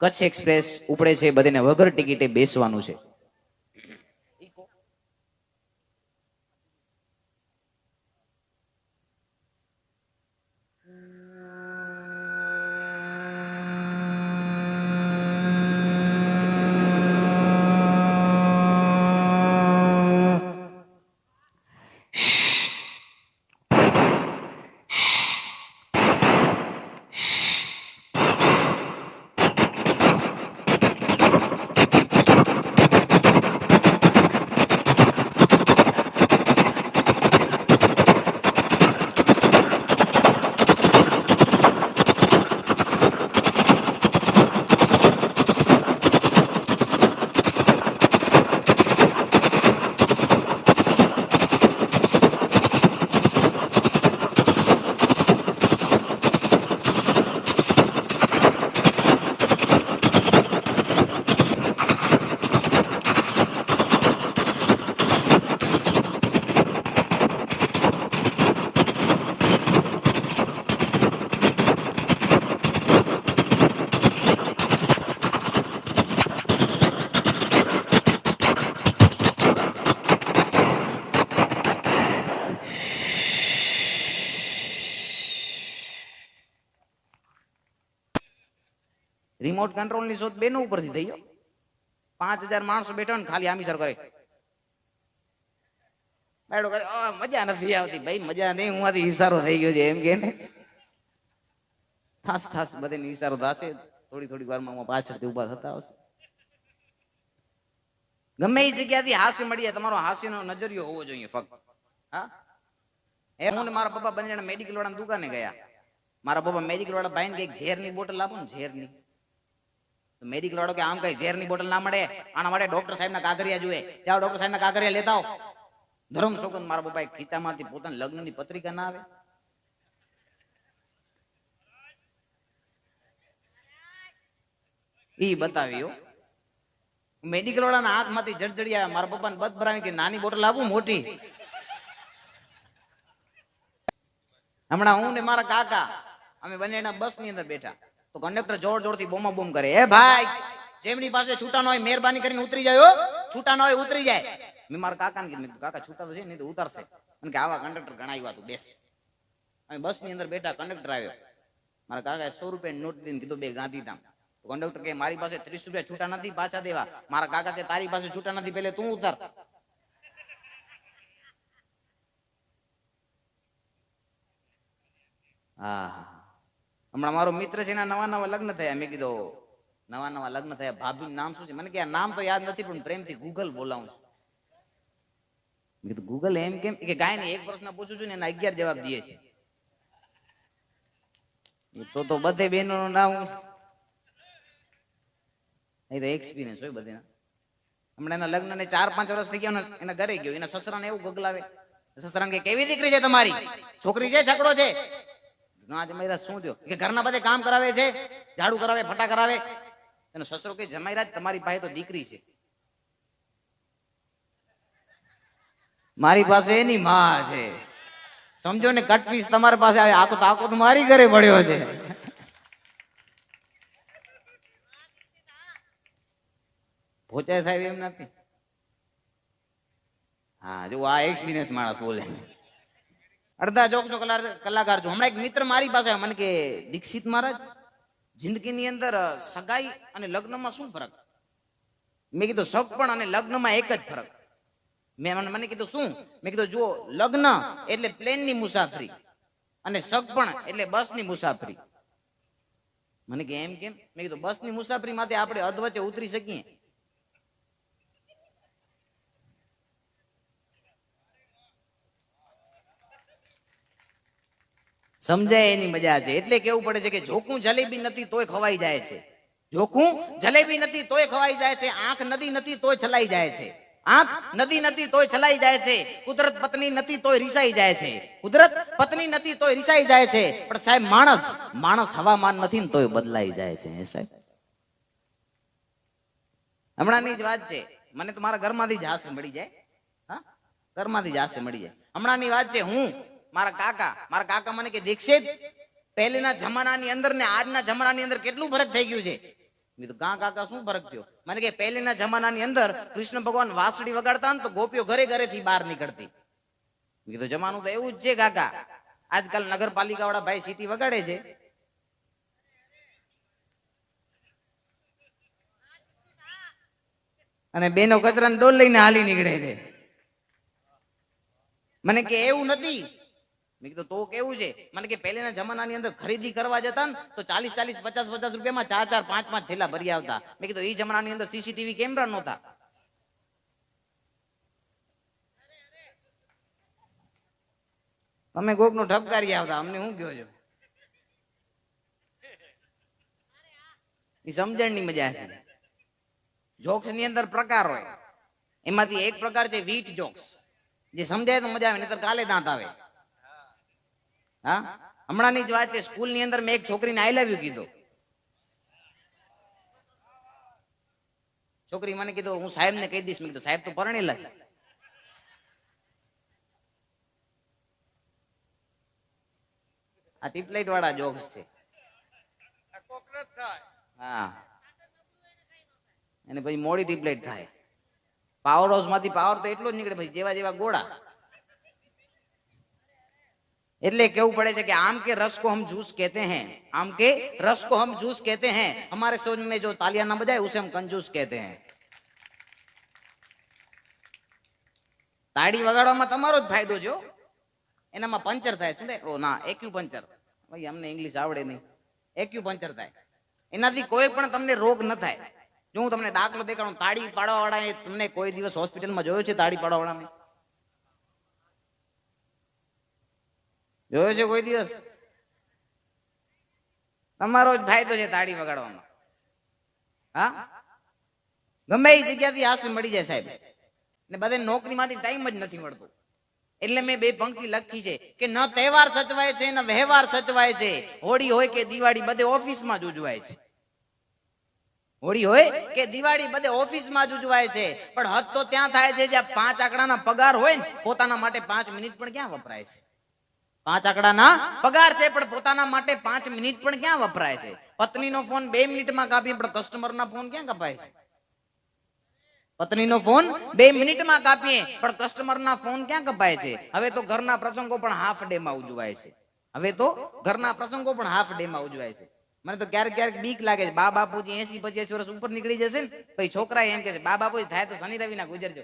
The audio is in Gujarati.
કચ્છ એક્સપ્રેસ ઉપડે છે બધાને વગર ટિકિટે બેસવાનું છે. રિમોટ કંટ્રોલની શોધ બેનો ઉપરથી થઈ પાંચ હજાર માણસો બેઠા ને ખાલી આમીસર કરે. બેડો કરે મજા નથી આવતી ભાઈ, મજા નહીં હું આથી ઈશારો થઈ ગયો છે. એમ કે થાસ થાસ બધે ઈશારો થશે. થોડી થોડી વારમાં હું પાછળથી ઊભા થતા આવશે. ગમે એ જગ્યાથી હાસ્ય મળી જાય, તમારો હાસ્યનો નજરિયો હોવો જોઈએ ફક્ત. હા? એ હું મારા પપ્પા બંને જણા મેડિકલ વાળાની દુકાને ગયા. મારા પપ્પા મેડિકલ વાળા ભાઈને કંઈક ઝેરની બોટલ આપો ને, ઝેરની. મેડિકલ વાળો કે આમ કઈ ઝેરની બોટલ ના મળે, આના માટે ડોક્ટર સાહેબના કાગરિયા જુએ. જાઓ ડોક્ટર સાહેબના કાગરિયા લેતા આવો. ધર્મ મારા પપ્પાએ ખીચામાંથી પોતાની લગ્નની પત્રિકા ના આવે. ઈ બતાવ્યો મેડિકલ વાળાના હાથમાંથી જડજડિયા મારા પપ્પાને બધ ભરાવી કે નાની બોટલ આપું મોટી. હમણાં હું ને મારા કાકા, અમે બંને બસની અંદર બેઠા. તો કંડક્ટર જોર જોરથી બોમા બોમ કરે. એ ભાઈ, જેમની પાસે છૂટા હોય, મહેરબાની કરીને ઉતરી જાય છૂટા હોય, ઉતરી જાય. મેં મારા કાકાને કીધું કાકા, છૂટા તો છે નહીં તો ઉતારશે. અને કે, આવા કંડક્ટર ઘણા આવ્યા તું, બેસ. અમે બસની અંદર બેઠા કંડક્ટર આવ્યો. મારા કાકાએ સો રૂપિયા નોટ દઈને કીધું, બે ગાંધીધામ તો કંડક્ટર કે, મારી પાસે ત્રીસ રૂપિયા છૂટા નથી, પાછા દેવા. મારા કાકા કે, તારી પાસે છૂટા નથી પેલે તું ઉતાર. હા. હમણાં મારો મિત્ર છે એના નવા નવા લગ્ન થયા. મેં કીધું, નવા નવા લગ્ન થયા. ભાભી નામ શું છે? મને કે નામ તો યાદ નથી, પણ પ્રેમથી ગૂગલ બોલાવું મેં ગૂગલ એમ કેમ? કે ગાય ને એક પ્રશ્ન પૂછું છું ને એના અગિયાર જવાબ દે છે તો તો બધે બહેનો નું નામ નહીં તો એક્સપિરિયન્સ હોય બધે હમણાં એના લગ્ન ને ચાર પાંચ વર્ષ થઈ ગયા એના ઘરે ગયો. એના સસરાને એવું ગગલાવે. સસરાને કે, કેવી દીકરી છે તમારી? છોકરી છે? છકડો છે? જમાઈરાજ શું થયો? કે ઘરના બધે કામ કરાવે છે, ઝાડુ કરાવે, ફટા કરાવે. અને સસરો કે જમાઈરાજ, તમારી પાસે તો દીકરી છે. મારી પાસે એની માં છે. સમજો ને કટ પીસ તમારી પાસે આવે. આખો તાકો તો મારી ઘરે પડ્યો છે. ભોચાય સાહેબ એમ નથી. હા, જો આ એક્સપિરિયન્સ માણસ બોલે. અડધા જોક જો કલાકાર કલાકાર છું. હમણાં એક મિત્ર મારી પાસે. મને કે, દીક્ષિત મહારાજ, જિંદગીની અંદર સગાઈ અને લગ્નમાં શું ફરક? મેં કીધું સગપણ અને લગ્નમાં એક જ ફરક. મેં મને કીધું, શું? મેં કીધું, જુઓ, લગ્ન એટલે પ્લેનની મુસાફરી અને સગપણ એટલે બસની મુસાફરી. મને કે, એમ કેમ? મેં કીધું, બસની મુસાફરી માટે આપણે અધવચ્ચે ઉતરી શકીએ. સમજાય એની મજા છે. એટલે કેવું પડે છે કે જોકું જલેબી નથી તોય ખવાઈ જાય છે. જોકું જલેબી નથી તોય ખવાઈ જાય છે. આંખ નદી નથી તોય છલાઈ જાય છે. આંખ નદી નથી તોય છલાઈ જાય છે. કુદરત પત્ની નથી તોય રિસાઈ જાય છે. કુદરત પત્ની નથી તોય રિસાઈ જાય છે. પણ સાહેબ, માણસ માણસ હવામાન નથી ને તોય બદલાઈ જાય છે. સાહેબ? હમણાંની જ વાત છે. મને તો મારા ઘરમાંથી જ હાસ્ય મળી જાય. હા? ઘરમાંથી જ હાસ્ય મળી જાય. હમણાંની વાત છે. હું મારા કાકા મારા કાકા મને કે, દીક્ષિત, પહેલીના જમાનાની અંદર ને આજના જમાનાની અંદર કેટલું ફરક થઈ ગયું છે? મેં કાકા, શું ફરક થયો? મને કે, પહેલેના જમાનાની અંદર કૃષ્ણ ભગવાન વાસળી વગાડતા ને તો ગોપીઓ ઘરે ઘરેથી બહાર નીકળતી. મેં જમાનું તો એવું જ છે, કાકા. આજકાલ નગરપાલિકા વાળા ભાઈ સિટી વગાડે છે. અને બેનો કચરાને ડોલ લઈને હાલી નીકળે છે. મને કે, એવું નથી. મેં કીધું, તો કેવું છે? મને કે, પહેલાના જમાનાની અંદર ખરીદી કરવા જતા ને, તો ચાલીસ ચાલીસ, પચાસ પચાસ રૂપિયામાં ચાર ચાર, પાંચ પાંચ થેલા ભરી આવતા. મેં કીધું એ જમાનાની અંદર સીસીટીવી કેમેરા નહોતા. તમે કોકનું ઠપકારી આવતા, અમને શું કહો છો? એ સમજણની મજા છે. જોક્સની અંદર પ્રકાર હોય. એમાંથી એક પ્રકાર છે, વીટ જોક્સ. જે સમજાય તો મજા આવે, નહીતર કાલે દાંત આવે. હા? હમણાંની જ વાત છે સ્કૂલની અંદર મેં એક છોકરીને આઈ લવ યુ કીધું. છોકરી મને કીધું હું સાહેબ ને કહી દઈશ. મેં કીધું સાહેબ તો પરણેલા છે. આ ટીપલાઇટ વાળા જોક્સ છે હા. અને પછી મોડી ટીપલાઇટ થાય. પાવર હાઉસમાંથી પાવર તો એટલો જ નીકળે પછી જેવા જેવા ગોળા. એટલે કેવું પડે છે કે આમ કે રસ को हम जूस कहते हैं आम के रस को हम जूस कहते हैं हमारे समझ में जो तालियां ना बजाए उसे हम कंजूस कहते हैं તાળી વગાડવામાં તમારો જ ફાયદો છે હો. એનામાં પંચર થાય શું થાય ઓ ના એક્યુ પંચર ભાઈ અમને ઇંગ્લિશ આવડે નહીં એક્યુ પંચર થાય એનાથી કોઈ પણ તમને રોગ ન થાય જો હું તમને દાખલો દેખાડું તાળી પાડવા વાળા તમને કોઈ દિવસ હોસ્પિટલમાં જોયો છે તાળી પાડવા વાળાને જોયો છે કોઈ દિવસ? તમારો જ ફાયદો છે તાળી વગાડવામાં હા? ગમે એ જગ્યાથી આસન મળી જાય સાહેબ. ને બધે નોકરીમાંથી ટાઈમ જ નથી મળતો. એટલે મેં બે પંક્તિ લખી છે કે ન તહેવાર સચવાય છે, ન વ્યવહાર સચવાય છે. હોળી હોય કે દિવાળી બધે ઓફિસમાં જ ઉજવાય છે. હોળી હોય કે દિવાળી બધે ઓફિસમાં જ ઉજવાય છે. પણ હદ તો ત્યાં થાય છે જ્યાં પાંચ આંકડાના પગાર હોય ને, પોતાના માટે પાંચ મિનિટ પણ ક્યાં વપરાય છે? પાંચ આંકડાના પગાર છે, પણ પોતાના માટે પાંચ મિનિટ પણ ક્યાં વપરાય છે? પત્નીનો ફોન બે મિનિટમાં કાપીએ, પણ કસ્ટમરના ફોન ક્યાં કપાય છે? પત્નીનો ફોન બે મિનિટમાં કાપીએ, પણ કસ્ટમરના ફોન ક્યાં કપાય છે? હવે તો ઘરના પ્રસંગો પણ હાફ ડે માં ઉજવાય છે. હવે તો ઘરના પ્રસંગો પણ હાફ ડે માં ઉજવાય છે. મને તો ક્યારેક ક્યારેક બીક લાગે છે. બા બાપુજી એસી પચીસ વર્ષ ઉપર નીકળી જશે ને પછી છોકરા એમ કે છે, બા બાપુજી, થાય તો શનિ રવિ ના ગુજરજો.